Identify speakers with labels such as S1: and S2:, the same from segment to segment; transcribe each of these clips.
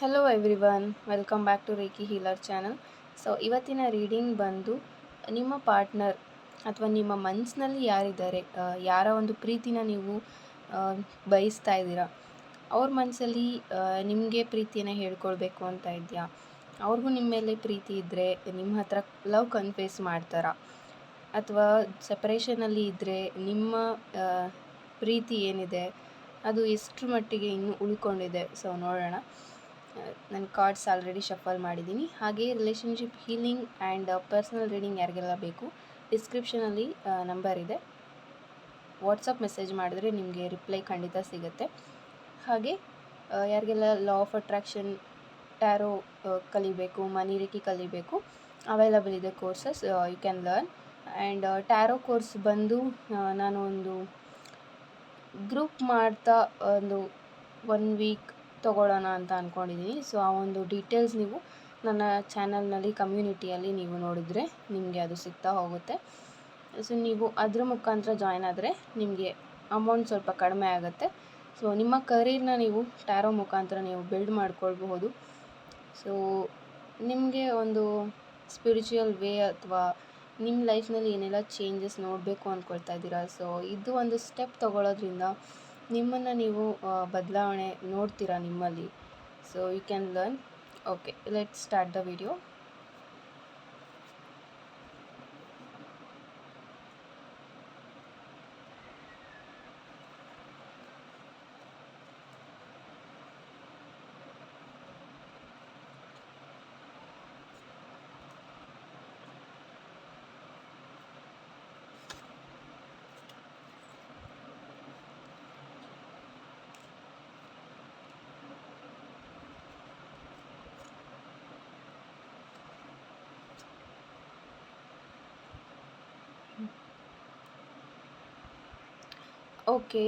S1: Hello everyone welcome back to Reiki healer channel so ಇವತ್ತಿನ reading ಬಂದು ನಿಮ್ಮ partner ಅಥವಾ ನಿಮ್ಮ ಮನಸ್ಸಿನಲ್ಲಿ ಯಾರಿದ್ದಾರೆ ಯಾರ ಒಂದು ಪ್ರೀತಿನ ನೀವು ಬಯಸ್ತಾ ಇದ್ದೀರಾ? ಅವ್ರ ಮನಸ್ಸಲ್ಲಿ ನಿಮಗೆ ಪ್ರೀತಿಯನ್ನು ಹೇಳ್ಕೊಳ್ಬೇಕು ಅಂತ ಇದೆಯಾ? ಅವ್ರಿಗೂ ನಿಮ್ಮ ಮೇಲೆ ಪ್ರೀತಿ ಇದ್ದರೆ ನಿಮ್ಮ ಹತ್ರ ಲವ್ ಕನ್ಫೇಸ್ ಮಾಡ್ತಾರಾ. ಅಥವಾ ಸಪ್ರೇಷನಲ್ಲಿ ಇದ್ದರೆ ನಿಮ್ಮ ಪ್ರೀತಿ ಏನಿದೆ, ಅದು ಎಷ್ಟರ ಮಟ್ಟಿಗೆ ಇನ್ನೂ ಉಳ್ಕೊಂಡಿದೆ? ಸೊ ನೋಡೋಣ. ನನ್ನ ಕಾರ್ಡ್ಸ್ ಆಲ್ರೆಡಿ ಶಫಲ್ ಮಾಡಿದ್ದೀನಿ. ಹಾಗೆ relationship healing and personal reading ಯಾರಿಗೆಲ್ಲ ಬೇಕು ಡಿಸ್ಕ್ರಿಪ್ಷನಲ್ಲಿ ನಂಬರ್ ಇದೆ. ವಾಟ್ಸಪ್ ಮೆಸೇಜ್ ಮಾಡಿದ್ರೆ ನಿಮಗೆ ರಿಪ್ಲೈ ಖಂಡಿತ ಸಿಗುತ್ತೆ. ಹಾಗೆ ಯಾರಿಗೆಲ್ಲ ಲಾ ಆಫ್ ಅಟ್ರಾಕ್ಷನ್ ಟ್ಯಾರೋ ಕಲಿಬೇಕು, ಮನಿ ರೇಖಿ ಕಲಿಬೇಕು ಅವೈಲಬಲ್ ಇದೆ courses you can learn and tarot course ಬಂದು ನಾನು ಒಂದು ಗ್ರೂಪ್ ಮಾಡ್ತಾ ಒಂದು ಒನ್ ವೀಕ್ ತೊಗೊಳ್ಳೋಣ ಅಂತ ಅಂದ್ಕೊಂಡಿದ್ದೀನಿ ಸೊ ಆ ಒಂದು ಡೀಟೇಲ್ಸ್ ನೀವು ನನ್ನ ಚಾನಲ್ನಲ್ಲಿ ಕಮ್ಯುನಿಟಿಯಲ್ಲಿ ನೀವು ನೋಡಿದರೆ ನಿಮಗೆ ಅದು ಸಿಗ್ತಾ ಹೋಗುತ್ತೆ. ಸೊ ನೀವು ಅದ್ರ ಮುಖಾಂತರ ಜಾಯ್ನ್ ಆದರೆ ನಿಮಗೆ ಅಮೌಂಟ್ ಸ್ವಲ್ಪ ಕಡಿಮೆ ಆಗುತ್ತೆ. ಸೊ ನಿಮ್ಮ ಕರಿಯರ್ನ ನೀವು ಟ್ಯಾರೋ ಮುಖಾಂತರ ನೀವು ಬಿಲ್ಡ್ ಮಾಡ್ಕೊಳ್ಬಹುದು. ಸೊ ನಿಮಗೆ ಒಂದು ಸ್ಪಿರಿಚುವಲ್ ವೇ ಅಥವಾ ನಿಮ್ಮ ಲೈಫ್ನಲ್ಲಿ ಏನೆಲ್ಲ ಚೇಂಜಸ್ ನೋಡಬೇಕು ಅಂದ್ಕೊಳ್ತಾ ಇದ್ದೀರಾ? ಸೊ ಇದು ಒಂದು ಸ್ಟೆಪ್ ತಗೊಳ್ಳೋದ್ರಿಂದ ನಿಮ್ಮನ್ನು ನೀವು ಬದಲಾವಣೆ ನೋಡ್ತೀರಾ ನಿಮ್ಮಲ್ಲಿ? So you can learn okay let start the video okay.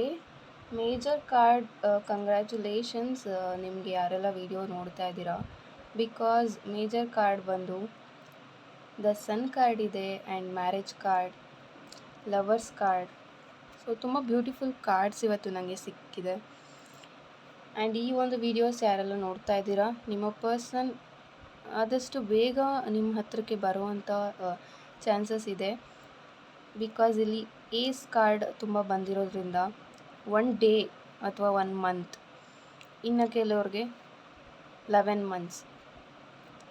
S1: Major card congratulations ನಿಮಗೆ ಯಾರೆಲ್ಲ ವಿಡಿಯೋ ನೋಡ್ತಾ ಇದ್ದೀರಾ? ಬಿಕಾಸ್ ಮೇಜರ್ ಕಾರ್ಡ್ ಬಂದು ದ ಸನ್ ಕಾರ್ಡ್ ಇದೆ and marriage card lovers card so ತುಂಬ ಬ್ಯೂಟಿಫುಲ್ ಕಾರ್ಡ್ಸ್ ಇವತ್ತು ನನಗೆ ಸಿಕ್ಕಿದೆ. ಆ್ಯಂಡ್ ಈ ಒಂದು ವಿಡಿಯೋಸ್ ಯಾರೆಲ್ಲ ನೋಡ್ತಾ ಇದ್ದೀರಾ? ನಿಮ್ಮ ಪರ್ಸನ್ ಆದಷ್ಟು ಬೇಗ ನಿಮ್ಮ ಹತ್ತಿರಕ್ಕೆ ಬರುವಂಥ ಚಾನ್ಸಸ್ ಇದೆ. ಬಿಕಾಸ್ ಇಲ್ಲಿ ಏಸ್ ಕಾರ್ಡ್ ತುಂಬ ಬಂದಿರೋದ್ರಿಂದ ಒನ್ ಡೇ ಅಥವಾ ಒನ್ ಮಂತ್ ಇನ್ನು ಕೆಲವ್ರಿಗೆ ಲೆವೆನ್ ಮಂತ್ಸ್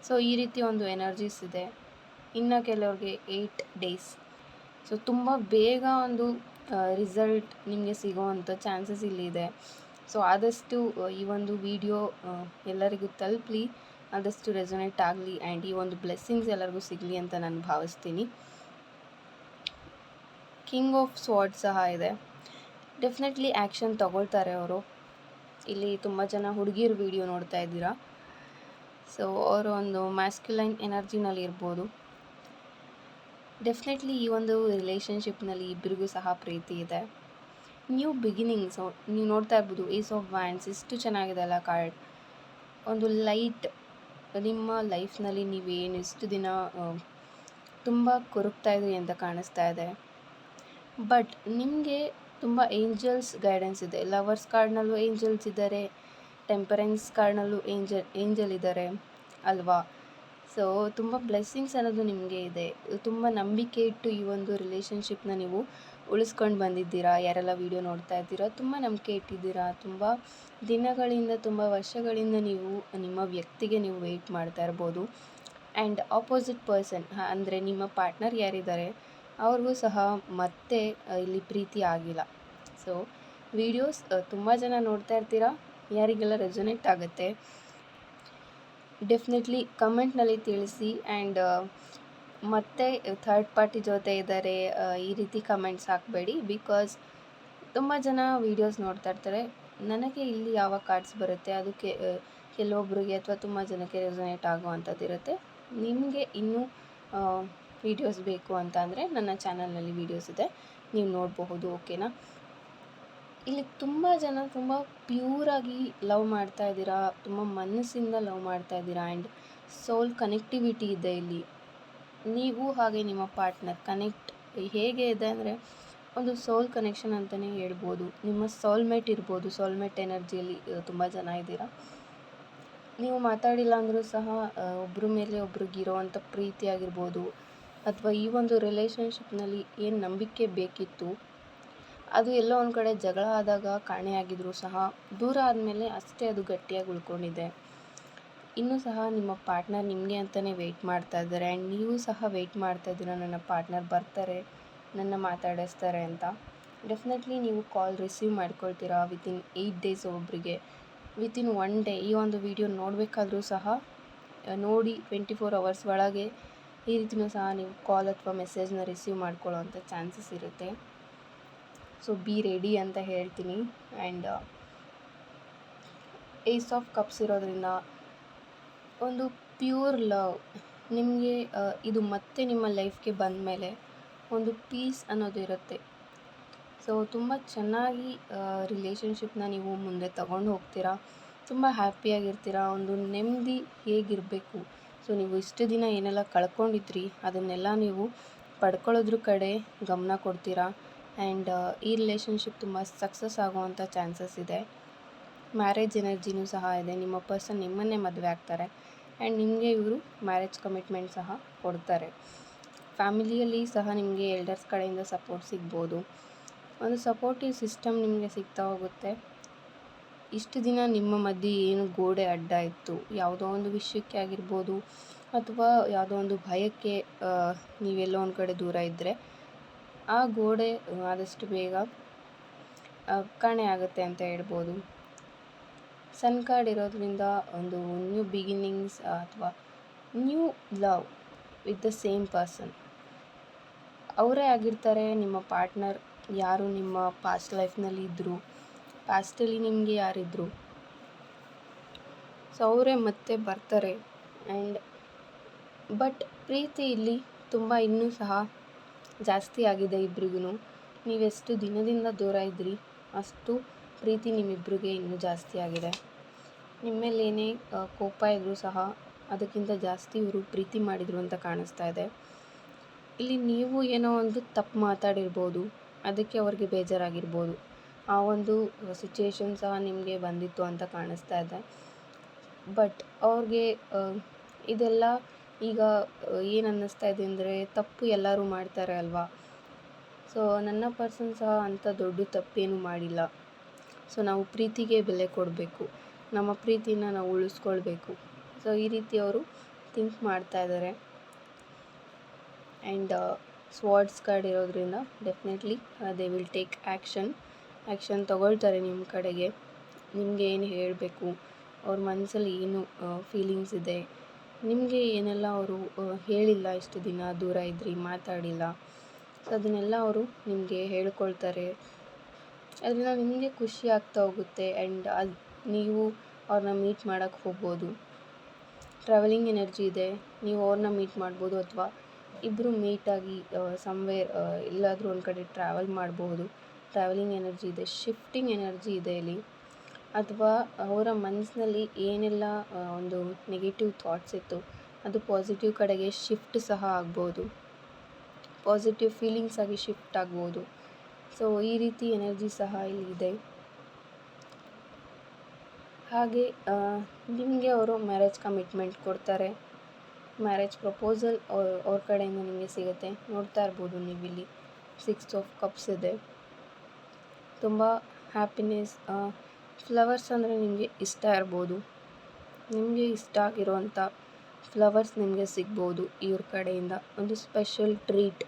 S1: ಸೊ ಈ ರೀತಿ ಒಂದು ಎನರ್ಜೀಸ್ ಇದೆ. ಇನ್ನು ಕೆಲವ್ರಿಗೆ ಏಯ್ಟ್ ಡೇಸ್ ಸೊ ತುಂಬ ಬೇಗ ಒಂದು ರಿಸಲ್ಟ್ ನಿಮಗೆ ಸಿಗೋವಂಥ ಚಾನ್ಸಸ್ ಇಲ್ಲಿದೆ ಸೊ ಆದಷ್ಟು ಈ ಒಂದು ವಿಡಿಯೋ ಎಲ್ಲರಿಗೂ ತಲುಪಲಿ, ಆದಷ್ಟು ರೆಸೊನೇಟ್ ಆಗಲಿ ಆ್ಯಂಡ್ ಈ ಒಂದು ಬ್ಲೆಸ್ಸಿಂಗ್ಸ್ ಎಲ್ಲರಿಗೂ ಸಿಗಲಿ ಅಂತ ನಾನು ಭಾವಿಸ್ತೀನಿ. ಕಿಂಗ್ ಆಫ್ ಸ್ವಾರ್ಡ್ ಸಹ ಇದೆ. ಡೆಫಿನೆಟ್ಲಿ ಆ್ಯಕ್ಷನ್ ತಗೊಳ್ತಾರೆ ಅವರು. ಇಲ್ಲಿ ತುಂಬ ಜನ ಹುಡುಗಿರು ವಿಡಿಯೋ ನೋಡ್ತಾ ಇದ್ದೀರಾ? ಸೊ ಅವರು ಒಂದು ಮ್ಯಾಸ್ಕ್ಯುಲೈನ್ ಎನರ್ಜಿನಲ್ಲಿ ಇರ್ಬೋದು. ಡೆಫಿನೆಟ್ಲಿ ಈ ಒಂದು ರಿಲೇಷನ್ಶಿಪ್ನಲ್ಲಿ ಇಬ್ಬರಿಗೂ ಸಹ ಪ್ರೀತಿ ಇದೆ. ನ್ಯೂ ಬಿಗಿನಿಂಗ್ಸ್ ನೀವು ನೋಡ್ತಾ ಇರ್ಬೋದು ಏಸ್ ಆಫ್ ವ್ಯಾಂಡ್ಸ್ ಇಷ್ಟು ಚೆನ್ನಾಗಿದೆ ಅಲ್ಲ ಕಾರ್ಡ್ ಒಂದು ಲೈಟ್ ನಿಮ್ಮ ಲೈಫ್ನಲ್ಲಿ ನೀವೇನು ಇಷ್ಟು ದಿನ ತುಂಬ ಕೊರಗ್ತಾ ಇದ್ರಿ ಅಂತ ಕಾಣಿಸ್ತಾ ಇದೆ. ಬಟ್ ನಿಮಗೆ ತುಂಬ ಏಂಜಲ್ಸ್ ಗೈಡೆನ್ಸ್ ಇದೆ. ಲವರ್ಸ್ ಕಾರ್ಡ್ನಲ್ಲೂ ಏಂಜಲ್ಸ್ ಇದ್ದಾರೆ ಟೆಂಪರೆನ್ಸ್ ಕಾರ್ಡ್ನಲ್ಲೂ ಏಂಜಲ್ ಏಂಜಲ್ ಇದ್ದಾರೆ ಅಲ್ವಾ? ಸೊ ತುಂಬ ಬ್ಲೆಸ್ಸಿಂಗ್ಸ್ ಅನ್ನೋದು ನಿಮಗೆ ಇದೆ. ತುಂಬ ನಂಬಿಕೆ ಇಟ್ಟು ಈ ಒಂದು ರಿಲೇಷನ್ಶಿಪ್ನ ನೀವು ಉಳಿಸ್ಕೊಂಡು ಬಂದಿದ್ದೀರಾ? ಯಾರೆಲ್ಲ ವಿಡಿಯೋ ನೋಡ್ತಾ ಇದ್ದೀರಾ? ತುಂಬ ನಂಬಿಕೆ ಇಟ್ಟಿದ್ದೀರಾ? ತುಂಬ ದಿನಗಳಿಂದ, ತುಂಬ ವರ್ಷಗಳಿಂದ ನೀವು, ನಿಮ್ಮ ವ್ಯಕ್ತಿಗೆ ನೀವು ವೆಯ್ಟ್ ಮಾಡ್ತಾ ಇರ್ಬೋದು. ಆ್ಯಂಡ್ ಆಪೋಸಿಟ್ ಪರ್ಸನ್ ಅಂದರೆ ನಿಮ್ಮ ಪಾರ್ಟ್ನರ್ ಯಾರಿದ್ದಾರೆ? ಅವ್ರಿಗೂ ಸಹ ಮತ್ತೆ ಇಲ್ಲಿ ಪ್ರೀತಿ ಆಗಿಲ್ಲ. ಸೊ ವಿಡಿಯೋಸ್ ತುಂಬ ಜನ ನೋಡ್ತಾ ಇರ್ತೀರಾ? ಯಾರಿಗೆಲ್ಲ ರೆಸೊನೇಟ್ ಆಗುತ್ತೆ? ಡೆಫಿನೆಟ್ಲಿ ಕಮೆಂಟ್ನಲ್ಲಿ ತಿಳಿಸಿ ಆ್ಯಂಡ್ ಮತ್ತೆ ಥರ್ಡ್ ಪಾರ್ಟಿ ಜೊತೆ ಇದ್ದಾರೆ ಈ ರೀತಿ ಕಮೆಂಟ್ಸ್ ಹಾಕಬೇಡಿ ಬಿಕಾಸ್ ತುಂಬ ಜನ ವೀಡಿಯೋಸ್ ನೋಡ್ತಾ ಇರ್ತಾರೆ. ನನಗೆ ಇಲ್ಲಿ ಯಾವ ಕಾರ್ಡ್ಸ್ ಬರುತ್ತೆ? ಅದಕ್ಕೆ ಕೆಲವೊಬ್ಬರಿಗೆ ಅಥವಾ ತುಂಬ ಜನಕ್ಕೆ ರೆಸೊನೇಟ್ ಆಗುವಂಥದ್ದು ಇರುತ್ತೆ ನಿಮಗೆ ಇನ್ನೂ ವೀಡಿಯೋಸ್ ಬೇಕು ಅಂತ ಅಂದರೆ ನನ್ನ ಚಾನಲ್ನಲ್ಲಿ ವೀಡಿಯೋಸ್ ಇದೆ. ನೀವು ನೋಡಬಹುದು ಓಕೆನಾ ಇಲ್ಲಿ ತುಂಬ ಜನ ತುಂಬ ಪ್ಯೂರಾಗಿ ಲವ್ ಮಾಡ್ತಾ ಇದ್ದೀರಾ, ತುಂಬ ಮನಸ್ಸಿಂದ ಲವ್ ಮಾಡ್ತಾ ಇದ್ದೀರಾ ಆ್ಯಂಡ್ ಸೋಲ್ ಕನೆಕ್ಟಿವಿಟಿ ಇದೆ ಇಲ್ಲಿ. ನೀವು ಹಾಗೆ ನಿಮ್ಮ ಪಾರ್ಟ್ನರ್ ಕನೆಕ್ಟ್ ಹೇಗೆ ಇದೆ ಅಂದರೆ ಒಂದು ಸೋಲ್ ಕನೆಕ್ಷನ್ ಅಂತಲೇ ಹೇಳ್ಬೋದು. ನಿಮ್ಮ ಸೋಲ್ಮೇಟ್ ಇರ್ಬೋದು ಸೋಲ್ಮೇಟ್ ಎನರ್ಜಿಯಲ್ಲಿ ತುಂಬ ಜನ ಇದ್ದೀರಾ. ನೀವು ಮಾತಾಡಿಲ್ಲ ಅಂದರೂ ಸಹ ಒಬ್ಬರ ಮೇಲೆ ಒಬ್ರಿಗಿರೋವಂಥ ಪ್ರೀತಿ ಆಗಿರ್ಬೋದು ಅಥವಾ ಈ ಒಂದು ರಿಲೇಷನ್ಶಿಪ್ನಲ್ಲಿ ಏನು ನಂಬಿಕೆ ಬೇಕಿತ್ತು? ಅದು ಎಲ್ಲೋ ಒಂದು ಕಡೆ ಜಗಳ ಆದಾಗ ಕಾಣೆಯಾಗಿದ್ದರೂ ಸಹ ದೂರ ಆದಮೇಲೆ ಅಷ್ಟೇ ಅದು ಗಟ್ಟಿಯಾಗಿ ಉಳ್ಕೊಂಡಿದೆ. ಇನ್ನೂ ಸಹ ನಿಮ್ಮ ಪಾರ್ಟ್ನರ್ ನಿಮಗೆ ಅಂತಲೇ ವೆಯ್ಟ್ ಮಾಡ್ತಾ ಇದ್ದಾರೆ. ಆ್ಯಂಡ್ ನೀವು ಸಹ ವೆಯ್ಟ್ ಮಾಡ್ತಾ ಇದ್ದೀರ, ನನ್ನ ಪಾರ್ಟ್ನರ್ ಬರ್ತಾರೆ, ನನ್ನ ಮಾತಾಡಿಸ್ತಾರೆ ಅಂತ. ಡೆಫಿನೆಟ್ಲಿ ನೀವು ಕಾಲ್ ರಿಸೀವ್ ಮಾಡ್ಕೊಳ್ತೀರಾ ವಿತಿನ್ ಏಯ್ಟ್ ಡೇಸ್ ಒಬ್ಬರಿಗೆ ವಿತಿನ್ ಒನ್ ಡೇ ಈ ಒಂದು ವಿಡಿಯೋ ನೋಡಬೇಕಾದ್ರೂ ಸಹ, ನೋಡಿ ಟ್ವೆಂಟಿ ಫೋರ್ ಅವರ್ಸ್ ಒಳಗೆ ಈ ರೀತಿಯೂ ಸಹ ನೀವು ಕಾಲ್ ಅಥವಾ ಮೆಸೇಜ್ನ ರಿಸೀವ್ ಮಾಡ್ಕೊಳ್ಳೋವಂಥ ಚಾನ್ಸಸ್ ಇರುತ್ತೆ. ಸೊ ಬಿ ರೆಡಿ ಅಂತ ಹೇಳ್ತೀನಿ. ಆ್ಯಂಡ್ ಏಸ್ ಆಫ್ ಕಪ್ಸ್ ಇರೋದ್ರಿಂದ ಒಂದು ಪ್ಯೂರ್ ಲವ್ ನಿಮಗೆ ಇದು ಮತ್ತೆ ನಿಮ್ಮ ಲೈಫ್ಗೆ ಬಂದ ಮೇಲೆ ಒಂದು ಪೀಸ್ ಅನ್ನೋದು ಇರುತ್ತೆ. ಸೊ ತುಂಬ ಚೆನ್ನಾಗಿ ರಿಲೇಷನ್ಶಿಪ್ನ ನೀವು ಮುಂದೆ ತಗೊಂಡು ಹೋಗ್ತೀರಾ. ತುಂಬ ಹ್ಯಾಪಿಯಾಗಿರ್ತೀರಾ ಒಂದು ನೆಮ್ಮದಿ ಹೇಗಿರಬೇಕು. ಸೊ ನೀವು ಇಷ್ಟು ದಿನ ಏನೆಲ್ಲ ಕಳ್ಕೊಂಡಿದ್ರಿ, ಅದನ್ನೆಲ್ಲ ನೀವು ಪಡ್ಕೊಳ್ಳೋದ್ರ ಕಡೆ ಗಮನ ಕೊಡ್ತೀರಾ? ಆ್ಯಂಡ್ ಈ ರಿಲೇಷನ್ಶಿಪ್ ತುಂಬ ಸಕ್ಸಸ್ ಆಗುವಂಥ ಚಾನ್ಸಸ್ ಇದೆ. ಮ್ಯಾರೇಜ್ ಎನರ್ಜಿನೂ ಸಹ ಇದೆ. ನಿಮ್ಮ ಪರ್ಸನ್ ನಿಮ್ಮನ್ನೇ ಮದುವೆ ಆಗ್ತಾರೆ. ಆ್ಯಂಡ್ ನಿಮಗೆ ಇವರು ಮ್ಯಾರೇಜ್ ಕಮಿಟ್ಮೆಂಟ್ ಸಹ ಕೊಡ್ತಾರೆ. ಫ್ಯಾಮಿಲಿಯಲ್ಲಿ ಸಹ ನಿಮಗೆ ಎಲ್ಡರ್ಸ್ ಕಡೆಯಿಂದ ಸಪೋರ್ಟ್ ಸಿಗ್ಬೋದು. ಒಂದು ಸಪೋರ್ಟಿವ್ ಸಿಸ್ಟಮ್ ನಿಮಗೆ ಸಿಗ್ತಾ ಹೋಗುತ್ತೆ. ಇಷ್ಟು ದಿನ ನಿಮ್ಮ ಮಧ್ಯೆ ಏನು ಗೋಡೆ ಅಡ್ಡ ಇತ್ತು ಯಾವುದೋ ಒಂದು ವಿಷಯಕ್ಕೆ ಆಗಿರ್ಬೋದು ಅಥವಾ ಯಾವುದೋ ಒಂದು ಭಯಕ್ಕೆ ನೀವೆಲ್ಲೋ ಒಂದು ಕಡೆ ದೂರ ಇದ್ದರೆ ಆ ಗೋಡೆ ಆದಷ್ಟು ಬೇಗ ಕಾಣೆ ಆಗುತ್ತೆ ಅಂತ ಹೇಳ್ಬೋದು. ಸನ್ ಕಾರ್ಡ್ ಇರೋದ್ರಿಂದ ಒಂದು ನ್ಯೂ ಬಿಗಿನಿಂಗ್ಸ್ ಅಥವಾ new love with the same person ಅವರೇ ಆಗಿರ್ತಾರೆ, ನಿಮ್ಮ ಪಾರ್ಟ್ನರ್ ಯಾರು, ನಿಮ್ಮ ಪಾಸ್ಟ್ ಲೈಫ್ನಲ್ಲಿ ಇದ್ದರು ಪಾಸ್ಟಲ್ಲಿ ನಿಮಗೆ ಯಾರಿದ್ರು? ಸೊ ಅವರೇ ಮತ್ತೆ ಬರ್ತಾರೆ ಆ್ಯಂಡ್ ಬಟ್ ಪ್ರೀತಿ ಇಲ್ಲಿ ತುಂಬ ಇನ್ನೂ ಸಹ ಜಾಸ್ತಿ ಆಗಿದೆ ಇಬ್ರಿಗೂ ನೀವೆಷ್ಟು ದಿನದಿಂದ ದೂರ ಇದ್ರಿ, ಅಷ್ಟು ಪ್ರೀತಿ ನಿಮ್ಮಿಬ್ರಿಗೆ ಇನ್ನೂ ಜಾಸ್ತಿ ಆಗಿದೆ. ನಿಮ್ಮ ಕೋಪ ಇದ್ದರೂ ಸಹ ಅದಕ್ಕಿಂತ ಜಾಸ್ತಿ ಇವರು ಪ್ರೀತಿ ಮಾಡಿದರು ಅಂತ ಕಾಣಿಸ್ತಾ ಇದೆ. ಇಲ್ಲಿ ನೀವು ಏನೋ ಒಂದು ತಪ್ಪು ಮಾತಾಡಿರ್ಬೋದು, ಅದಕ್ಕೆ ಅವ್ರಿಗೆ ಬೇಜಾರಾಗಿರ್ಬೋದು. ಆ ಒಂದು ಸಿಚುಯೇಷನ್ ಸಹ ನಿಮಗೆ ಬಂದಿತ್ತು ಅಂತ ಕಾಣಿಸ್ತಾ ಇದೆ. ಬಟ್ ಅವ್ರಿಗೆ ಇದೆಲ್ಲ ಈಗ ಏನು ಅನ್ನಿಸ್ತಾ ಇದೆ ಅಂದರೆ ತಪ್ಪು ಎಲ್ಲರೂ ಮಾಡ್ತಾರೆ ಅಲ್ವಾ? ಸೊ ನನ್ನ ಪರ್ಸನ್ ಸಹ ಅಂಥ ದೊಡ್ಡ ತಪ್ಪೇನು ಮಾಡಿಲ್ಲ. ಸೊ ನಾವು ಪ್ರೀತಿಗೆ ಬೆಲೆ ಕೊಡಬೇಕು. ನಮ್ಮ ಪ್ರೀತಿನ ನಾವು ಉಳಿಸ್ಕೊಳ್ಬೇಕು. ಸೊ ಈ ರೀತಿ ಅವರು ಥಿಂಕ್ ಮಾಡ್ತಾ ಇದ್ದಾರೆ ಆ್ಯಂಡ್ ಸ್ವಾರ್ಡ್ಸ್ ಕಾರ್ಡ್ ಇರೋದ್ರಿಂದ definitely they will take action action ತಗೊಳ್ತಾರೆ ನಿಮ್ಮ ಕಡೆಗೆ. ನಿಮಗೆ ಏನು ಹೇಳಬೇಕು? ಅವ್ರ ಮನಸ್ಸಲ್ಲಿ ಏನು ಫೀಲಿಂಗ್ಸ್ ಇದೆ? ನಿಮಗೆ ಏನೆಲ್ಲ ಅವರು ಹೇಳಿಲ್ಲ ಇಷ್ಟು ದಿನ, ದೂರ ಇದ್ರಿ, ಮಾತಾಡಿಲ್ಲ? ಸೊ ಅದನ್ನೆಲ್ಲ ಅವರು ನಿಮಗೆ ಹೇಳ್ಕೊಳ್ತಾರೆ. ಅದರಿಂದ ನಿಮಗೆ ಖುಷಿ ಆಗ್ತಾ ಹೋಗುತ್ತೆ ಆ್ಯಂಡ್ ಅದು ನೀವು ಅವ್ರನ್ನ ಮೀಟ್ ಮಾಡೋಕ್ಕೆ ಹೋಗ್ಬೋದು. ಟ್ರಾವೆಲಿಂಗ್ ಎನರ್ಜಿ ಇದೆ. ನೀವು ಅವ್ರನ್ನ ಮೀಟ್ ಮಾಡ್ಬೋದು ಅಥವಾ ಇಬ್ಬರು ಮೀಟಾಗಿ ಸಮ್ವೇರ್ ಎಲ್ಲಾದರೂ ಒಂದು ಕಡೆ ಟ್ರಾವೆಲ್ ಮಾಡಬಹುದು ಟ್ರಾವೆಲಿಂಗ್ ಎನರ್ಜಿ ಇದೆ ಶಿಫ್ಟಿಂಗ್ ಎನರ್ಜಿ ಇದೆ ಇಲ್ಲಿ. ಅಥವಾ ಅವರ ಮನಸ್ಸಿನಲ್ಲಿ ಏನೆಲ್ಲ ಒಂದು ನೆಗೆಟಿವ್ ಥಾಟ್ಸ್ ಇತ್ತು, ಅದು ಪಾಸಿಟಿವ್ ಕಡೆಗೆ ಶಿಫ್ಟ್ ಸಹ ಆಗ್ಬೋದು. ಪಾಸಿಟಿವ್ ಫೀಲಿಂಗ್ಸ್ ಆಗಿ ಶಿಫ್ಟ್ ಆಗ್ಬೋದು. ಸೊ ಈ ರೀತಿ ಎನರ್ಜಿ ಸಹ ಇಲ್ಲಿ ಇದೆ. ಹಾಗೆ ನಿಮಗೆ ಅವರು ಮ್ಯಾರೇಜ್ ಕಮಿಟ್ಮೆಂಟ್ ಕೊಡ್ತಾರೆ. ಮ್ಯಾರೇಜ್ ಪ್ರಪೋಸಲ್ ಅವ್ರ ಕಡೆಯಿಂದ ನಿಮಗೆ ಸಿಗುತ್ತೆ. ನೋಡ್ತಾ ಇರ್ಬೋದು ನೀವು ಇಲ್ಲಿ ಸಿಕ್ಸ್ ಆಫ್ ಕಪ್ಸ್ ಇದೆ. ತುಂಬ ಹ್ಯಾಪಿನೆಸ್ ಫ್ಲವರ್ಸ್ ಅಂದರೆ ನಿಮಗೆ ಇಷ್ಟ ಇರ್ಬೋದು. ನಿಮಗೆ ಇಷ್ಟ ಆಗಿರುವಂಥ ಫ್ಲವರ್ಸ್ ನಿಮಗೆ ಸಿಗ್ಬೋದು ಇವ್ರ ಕಡೆಯಿಂದ. ಒಂದು ಸ್ಪೆಷಲ್ ಟ್ರೀಟ್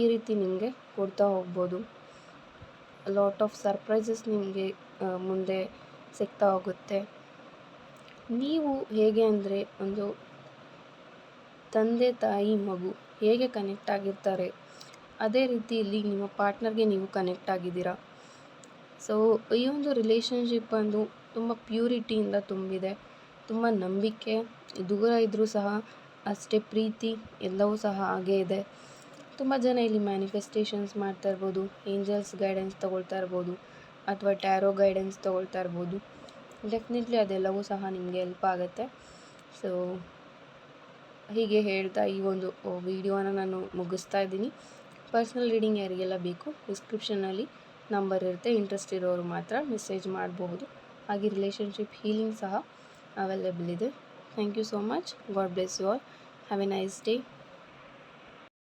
S1: ಈ ರೀತಿ ನಿಮಗೆ ಕೊಡ್ತಾ ಹೋಗ್ಬೋದು. ಲಾಟ್ ಆಫ್ ಸರ್ಪ್ರೈಸಸ್ ನಿಮಗೆ ಮುಂದೆ ಸಿಗ್ತಾ ಹೋಗುತ್ತೆ. ನೀವು ಹೇಗೆ ಅಂದರೆ ಒಂದು ತಂದೆ, ತಾಯಿ, ಮಗು ಹೇಗೆ ಕನೆಕ್ಟ್ ಆಗಿರ್ತಾರೆ? ಅದೇ ರೀತಿ ಇಲ್ಲಿ ನಿಮ್ಮ ಪಾರ್ಟ್ನರ್ಗೆ ನೀವು ಕನೆಕ್ಟ್ ಆಗಿದ್ದೀರಾ? ಸೊ ಈ ಒಂದು ರಿಲೇಷನ್ಶಿಪ್ ಬಂದು ತುಂಬ ಪ್ಯೂರಿಟಿಯಿಂದ ತುಂಬಿದೆ. ತುಂಬ ನಂಬಿಕೆ, ದೂರ ಇದ್ದರೂ ಸಹ ಅಷ್ಟೇ ಪ್ರೀತಿ ಎಲ್ಲವೂ ಸಹ ಹಾಗೇ ಇದೆ. ತುಂಬ ಜನ ಇಲ್ಲಿ ಮ್ಯಾನಿಫೆಸ್ಟೇಷನ್ಸ್ ಮಾಡ್ತಾ ಇರ್ಬೋದು ಏಂಜಲ್ಸ್ ಗೈಡೆನ್ಸ್ ತೊಗೊಳ್ತಾ ಇರ್ಬೋದು, ಅಥವಾ ಟ್ಯಾರೋ ಗೈಡೆನ್ಸ್ ತೊಗೊಳ್ತಾ ಇರ್ಬೋದು. ಡೆಫಿನೆಟ್ಲಿ ಅದೆಲ್ಲವೂ ಸಹ ನಿಮಗೆ ಹೆಲ್ಪ್ ಆಗುತ್ತೆ. ಸೊ ಹೀಗೆ ಹೇಳ್ತಾ ಈ ಒಂದು ವಿಡಿಯೋನ ನಾನು ಮುಗಿಸ್ತಾ ಇದ್ದೀನಿ. ಪರ್ಸ್ನಲ್ ರೀಡಿಂಗ್ ಯಾರಿಗೆಲ್ಲ ಬೇಕು ಡಿಸ್ಕ್ರಿಪ್ಷನಲ್ಲಿ ನಂಬರ್ ಇರುತ್ತೆ ಇಂಟ್ರೆಸ್ಟ್ ಇರೋರು ಮಾತ್ರ ಮೆಸೇಜ್ ಮಾಡಬಹುದು ಹಾಗೆ ರಿಲೇಷನ್ಶಿಪ್ ಹೀಲಿಂಗ್ ಸಹ ಅವೈಲೇಬಲ್ ಇದೆ. Thank you so much God bless you all have a nice day